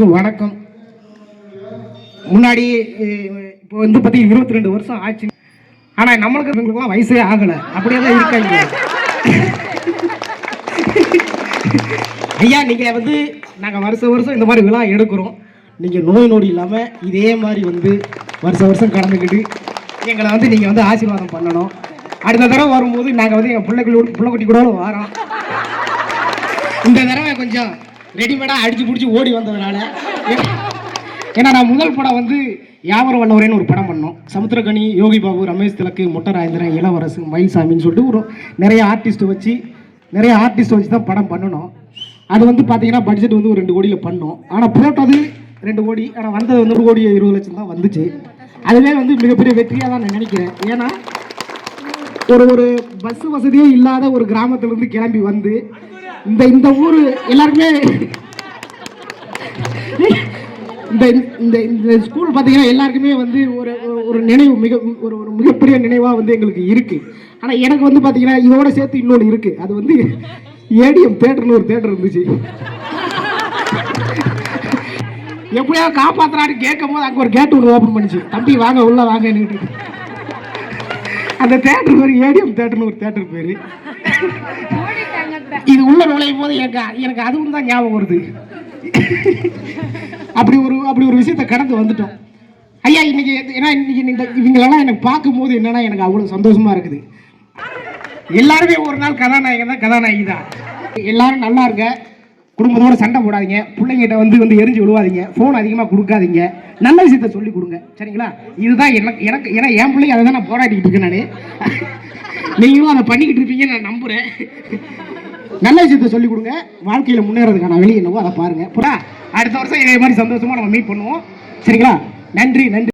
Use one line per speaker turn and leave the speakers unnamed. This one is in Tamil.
எல்லாருக்கும் வணக்கம். முன்னாடி இப்போ வந்து பார்த்தீங்கன்னா இருபத்தி ரெண்டு வருஷம் ஆச்சு. ஆனால் நம்மளுக்கு இவங்களுக்குலாம் வயசே ஆகலை. அப்படியே தான் இருக்காங்க. ஐயா நீங்கள் வந்து நாங்கள் வருஷம் வருஷம் இந்த மாதிரி விழா எடுக்கிறோம். நீங்கள் நோய் நொடி இல்லாமல் இதே மாதிரி வந்து வருஷம் வருஷம் கடந்துக்கிட்டு எங்களை வந்து நீங்கள் வந்து ஆசீர்வாதம் பண்ணணும். அடுத்த தடவை வரும்போது நாங்கள் வந்து எங்கள் பிள்ளைகளோட பிள்ளைக்குட்டி கூட வரோம். இந்த தடவை கொஞ்சம் ரெடிமேடாக அடிச்சு பிடிச்சி ஓடி வந்ததுனால. ஏன்னா நான் முதல் படம் வந்து யாவரம் வல்லவரேன்னு ஒரு படம் பண்ணோம். சமுத்திரகனி யோகி பாபு ரமேஷ் திலக்கு மொட்டராஜேந்திரன் இளவரசு மயில்சாமின்னு சொல்லிட்டு ஒரு நிறைய ஆர்டிஸ்ட் வச்சு நிறைய ஆர்டிஸ்ட் வச்சு தான் படம் பண்ணணும். அது வந்து பார்த்தீங்கன்னா பட்ஜெட் வந்து ஒரு ரெண்டு கோடியில் பண்ணோம். ஆனால் போட்டது ரெண்டு கோடி ஆனால் வந்தது வந்து ஒரு கோடி இருபது லட்சம் தான் வந்துச்சு. அதுவே வந்து மிகப்பெரிய வெற்றியாக தான் நான் நினைக்கிறேன். ஏன்னா ஒரு ஒரு பஸ் வசதியே இல்லாத ஒரு கிராமத்துல இருந்து கிளம்பி வந்து இந்த இந்த ஊர் எல்லாருக்குமே இந்த இந்த இந்த ஸ்கூல் பார்த்தீங்கன்னா எல்லாருக்குமே வந்து ஒரு ஒரு- நினைவு மிக ஒரு ஒரு மிகப்பெரிய நினைவாக வந்து எங்களுக்கு இருக்குது ஆனால் எனக்கு வந்து பார்த்தீங்கன்னா இதோட சேர்த்து இன்னொன்று இருக்குது அது வந்து ஏடிஎம் தேட்டர்னு ஒரு தேட்டர் இருந்துச்சு. எப்படியாவது காப்பாற்றுறான்னு கேட்கும் போது அங்கே ஒரு கேட் ஒன்று ஓப்பன் பண்ணிச்சு. தம்பி வாங்க உள்ளே வாங்க என்ன அந்த தேட்டர் பேர் ஏடிஎம் தேட்டர்னு ஒரு தேட்டர் பேர். இது உள்ள நுழையும் போது எனக்கு எனக்கு அதுவும் தான் ஞாபகம் வருது. அப்படி ஒரு அப்படி ஒரு விஷயத்தை கடந்து வந்துட்டோம். ஐயா இன்னைக்கு ஏன்னா இன்னைக்கு இந்த இவங்களெல்லாம் எனக்கு பார்க்கும்போது என்னன்னா எனக்கு அவ்வளோ சந்தோஷமா இருக்குது. எல்லாருமே ஒரு நாள் கதாநாயகன் தான் கதாநாயகி தான். எல்லாரும் நல்லா இருக்க குடும்பத்தோட சண்டை போடாதீங்க. பிள்ளைங்கிட்ட வந்து வந்து எரிஞ்சு விழுவாதீங்க. ஃபோன் அதிகமாக கொடுக்காதீங்க. நல்ல விஷயத்த சொல்லி கொடுங்க. சரிங்களா? இதுதான் எனக்கு எனக்கு ஏன்னா என் பிள்ளைங்க அதை தான் நான் போராடிக்கிட்டு இருக்கேன் நான். நீங்களும் அதை பண்ணிக்கிட்டு இருப்பீங்கன்னு நான் நம்புகிறேன் நல்ல விஷயத்த சொல்லிக் கொடுங்க. வாழ்க்கையில் முன்னேறதுக்கான வெளியே என்னவோ அதை பாருங்க. புறா அடுத்த வருஷம் இதே மாதிரி சந்தோஷமா நம்ம மீட் பண்ணுவோம். சரிங்களா? நன்றி நன்றி.